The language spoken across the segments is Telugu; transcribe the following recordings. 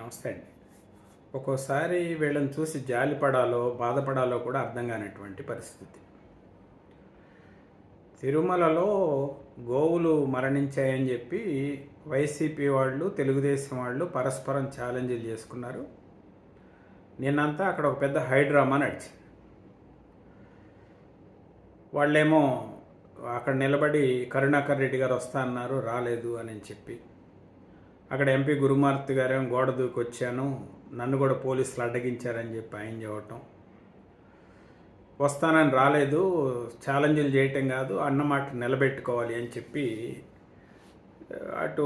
నమస్తే అండి. ఒక్కోసారి వీళ్ళని చూసి జాలిపడాలో బాధపడాలో కూడా అర్థం కానటువంటి పరిస్థితి. తిరుమలలో గోవులు మరణించాయని చెప్పి వైసీపీ వాళ్ళు తెలుగుదేశం వాళ్ళు పరస్పరం ఛాలెంజ్లు చేసుకున్నారు. నిన్నంతా అక్కడ ఒక పెద్ద హైడ్రామా నడిచింది. వాళ్ళేమో అక్కడ నిలబడి కరుణాకర్ రెడ్డి గారు వస్తా అన్నారు రాలేదు అని చెప్పి అక్కడ ఎంపీ గురుమార్తి గారేమో గోడ దూకొచ్చాను. నన్ను కూడా పోలీసులు అడ్డగించారని చెప్పి ఆయన చెప్పటం. వస్తానని రాలేదు. ఛాలెంజ్లు చేయటం కాదు. అన్నమాట నిలబెట్టుకోవాలి అని చెప్పి అటు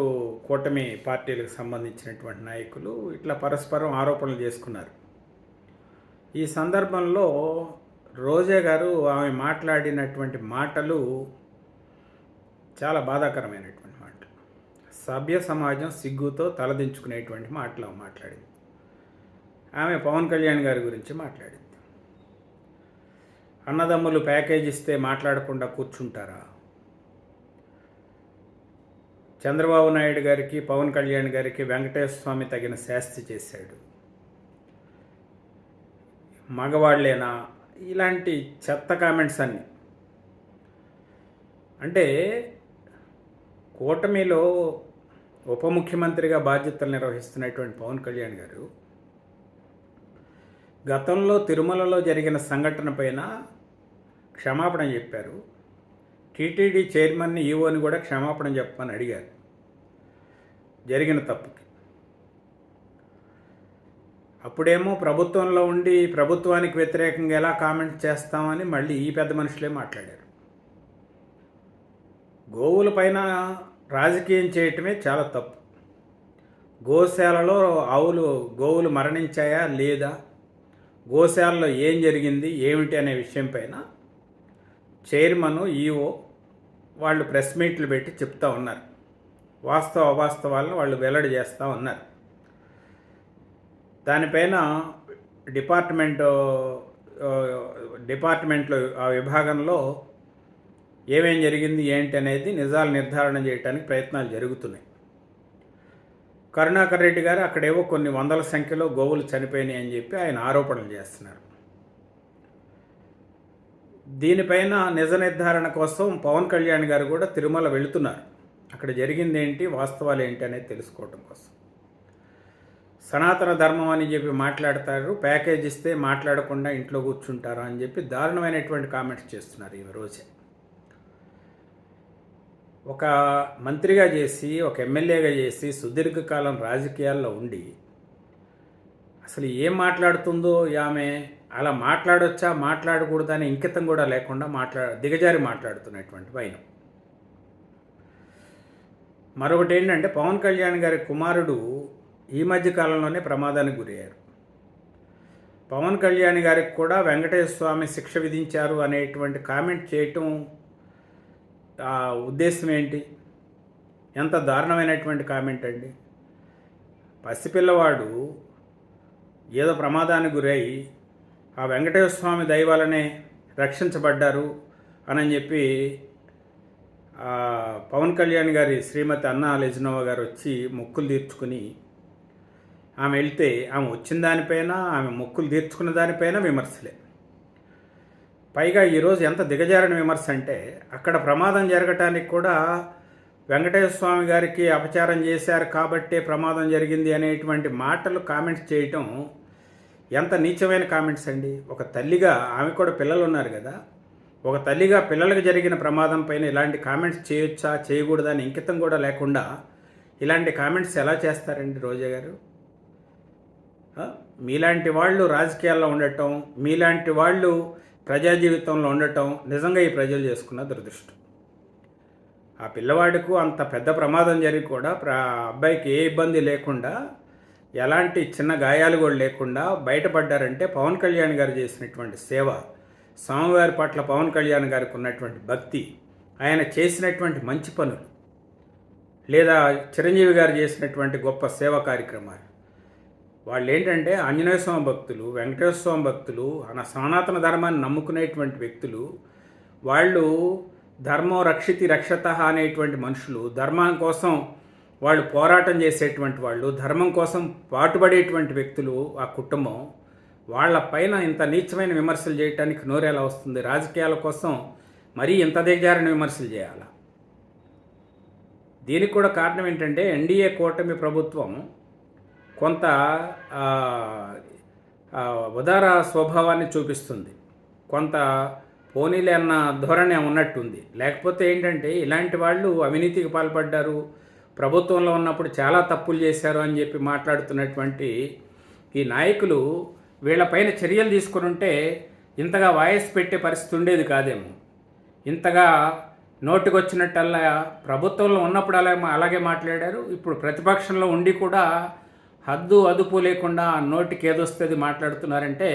కూటమి పార్టీలకు సంబంధించినటువంటి నాయకులు ఇట్లా పరస్పరం ఆరోపణలు చేసుకున్నారు. ఈ సందర్భంలో రోజా గారు ఆమె మాట్లాడినటువంటి మాటలు చాలా బాధాకరమైనటువంటి సభ్య సమాజం సిగ్గుతో తలదించుకునేటువంటి మాటలు మాట్లాడింది. ఆమె పవన్ కళ్యాణ్ గారి గురించి మాట్లాడింది. అన్నదమ్ములు ప్యాకేజ్ ఇస్తే మాట్లాడకుండా కూర్చుంటారా? చంద్రబాబు నాయుడు గారికి పవన్ కళ్యాణ్ గారికి వెంకటేశ్వర స్వామి తగిన శాస్తి చేశాడు. మగవాళ్ళేనా ఇలాంటి చెత్త కామెంట్స్ అన్నీ. అంటే కూటమిలో ఉప ముఖ్యమంత్రిగా బాధ్యతలు నిర్వహిస్తున్నటువంటి పవన్ కళ్యాణ్ గారు గతంలో తిరుమలలో జరిగిన సంఘటన పైన క్షమాపణ చెప్పారు. టీటీడీ చైర్మన్ని ఈవోని కూడా క్షమాపణ చెప్పమని అడిగారు. జరిగిన తప్పుకి. అప్పుడేమో ప్రభుత్వంలో ఉండి ప్రభుత్వానికి వ్యతిరేకంగా ఎలా కామెంట్ చేస్తామని మళ్ళీ ఈ పెద్ద మనుషులే మాట్లాడారు. గోవుల పైన రాజకీయం చేయటమే చాలా తప్పు. గోశాలలో ఆవులు గోవులు మరణించాయా లేదా? గోశాలలో ఏం జరిగింది? ఏమిటి అనే విషయం పైన చైర్మన్ ఈఓ వాళ్ళు ప్రెస్ మీట్లు పెట్టి చెప్తా ఉన్నారు. వాస్తవ అవాస్తవాలను వాళ్ళు వెల్లడి చేస్తూ ఉన్నారు. దానిపైన డిపార్ట్మెంట్ డిపార్ట్మెంట్లో ఆ విభాగంలో ఏమేం జరిగింది ఏంటి అనేది నిజాలు నిర్ధారణ చేయడానికి ప్రయత్నాలు జరుగుతున్నాయి. కరుణాకర్ రెడ్డి గారు అక్కడేవో కొన్ని వందల సంఖ్యలో గోవులు చనిపోయినాయి అని చెప్పి ఆయన ఆరోపణలు చేస్తున్నారు. దీనిపైన నిజ నిర్ధారణ కోసం పవన్ కళ్యాణ్ గారు కూడా తిరుమల వెళుతున్నారు. అక్కడ జరిగింది ఏంటి వాస్తవాలు ఏంటి అనేది తెలుసుకోవడం కోసం. సనాతన ధర్మం అని చెప్పి మాట్లాడతారు ప్యాకేజ్ ఇస్తే మాట్లాడకుండా ఇంట్లో కూర్చుంటారు అని చెప్పి దారుణమైనటువంటి కామెంట్స్ చేస్తున్నారు ఈ రోజే ఒక మంత్రిగా చేసి ఒక ఎమ్మెల్యేగా చేసి సుదీర్ఘకాలం రాజకీయాల్లో ఉండి అసలు ఏం మాట్లాడుతుందో ఆమె? అలా మాట్లాడొచ్చా? మాట్లాడకూడదని ఇంకితం కూడా లేకుండా మాట్లా దిగజారి మాట్లాడుతున్నటువంటి వైనం. మరొకటి ఏంటంటే పవన్ కళ్యాణ్ గారి కుమారుడు ఈ మధ్య కాలంలోనే ప్రమాదానికి గురయ్యారు. పవన్ కళ్యాణ్ గారికి కూడా వెంకటేశ్వర స్వామి శిక్ష విధించారు అనేటువంటి కామెంట్ చేయటం ఉద్దేశం ఏంటి? ఎంత దారుణమైనటువంటి కామెంట్ అండి. పసిపిల్లవాడు ఏదో ప్రమాదానికి గురై ఆ వెంకటేశ్వర స్వామి దైవాలనే రక్షించబడ్డారు అని చెప్పి పవన్ కళ్యాణ్ గారి శ్రీమతి అన్నా లెజినోవా గారు వచ్చి మొక్కులు తీర్చుకుని ఆమె వెళ్తే ఆమె వచ్చిన దానిపైన ఆమె మొక్కులు తీర్చుకున్న దానిపైన విమర్శలే. పైగా ఈరోజు ఎంత దిగజారిన విమర్శ అంటే అక్కడ ప్రమాదం జరగటానికి కూడా వెంకటేశ్వర స్వామి గారికి అపచారం చేశారు కాబట్టే ప్రమాదం జరిగింది అనేటువంటి మాటలు కామెంట్స్ చేయటం ఎంత నీచమైన కామెంట్స్ అండి. ఒక తల్లిగా ఆమె కూడా పిల్లలు ఉన్నారు కదా ఒక తల్లిగా పిల్లలకు జరిగిన ప్రమాదం పైన ఇలాంటి కామెంట్స్ చేయొచ్చా చేయకూడదా అని ఇంకితం కూడా లేకుండా ఇలాంటి కామెంట్స్ ఎలా చేస్తారండి రోజా గారు? మీలాంటి వాళ్ళు రాజకీయాల్లో ఉండటం మీలాంటి వాళ్ళు ప్రజా జీవితంలో ఉండటం నిజంగా ఈ ప్రజలు చేసుకున్న దురదృష్టం. ఆ పిల్లవాడికు అంత పెద్ద ప్రమాదం జరిగి కూడా అబ్బాయికి ఏ ఇబ్బంది లేకుండా ఎలాంటి చిన్న గాయాలు కూడా లేకుండా బయటపడ్డారంటే పవన్ కళ్యాణ్ గారు చేసినటువంటి సేవ స్వామివారి పట్ల పవన్ కళ్యాణ్ గారికి ఉన్నటువంటి భక్తి ఆయన చేసినటువంటి మంచి పనులు లేదా చిరంజీవి గారు చేసినటువంటి గొప్ప సేవా కార్యక్రమాలు. వాళ్ళు ఏంటంటే ఆంజనేయ స్వామి భక్తులు వెంకటేశ్వర స్వామి భక్తులు అన సనాతన ధర్మాన్ని నమ్ముకునేటువంటి వ్యక్తులు వాళ్ళు ధర్మం రక్షితి రక్షత అనేటువంటి మనుషులు ధర్మం కోసం వాళ్ళు పోరాటం చేసేటువంటి వాళ్ళు ధర్మం కోసం పాటుపడేటువంటి వ్యక్తులు ఆ కుటుంబం వాళ్ళ పైన ఇంత నీచమైన విమర్శలు చేయడానికి నోరేలా వస్తుంది. రాజకీయాల కోసం మరీ ఇంత దిగజారిన విమర్శలు చేయాలా? దీనికి కూడా కారణం ఏంటంటే ఎన్డీఏ కూటమి ప్రభుత్వం కొంత ఉదార స్వభావాన్ని చూపిస్తుంది. కొంత పోనీలే అన్న ధోరణి ఉన్నట్టుంది. లేకపోతే ఏంటంటే ఇలాంటి వాళ్ళు అవినీతికి పాల్పడ్డారు ప్రభుత్వంలో ఉన్నప్పుడు చాలా తప్పులు చేశారు అని చెప్పి మాట్లాడుతున్నటువంటి ఈ నాయకులు వీళ్ళపైన చర్యలు తీసుకుని ఉంటే ఇంతగా వాయిస్ పెట్టే పరిస్థితి ఉండేది కాదేమో. ఇంతగా నోటికొచ్చినట్టల్లా ప్రభుత్వంలో ఉన్నప్పుడు అలా అలాగే మాట్లాడారు. ఇప్పుడు ప్రతిపక్షంలో ఉండి కూడా హద్దు అదుపు లేకుండా నోటికి ఏదొస్తుంది మాట్లాడుతున్నారంటే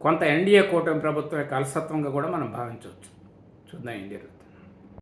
కొంత ఎన్డీఏ కూటమి ప్రభుత్వం యొక్క అలసత్వంగా కూడా మనం భావించవచ్చు. చూద్దాం ఇండియా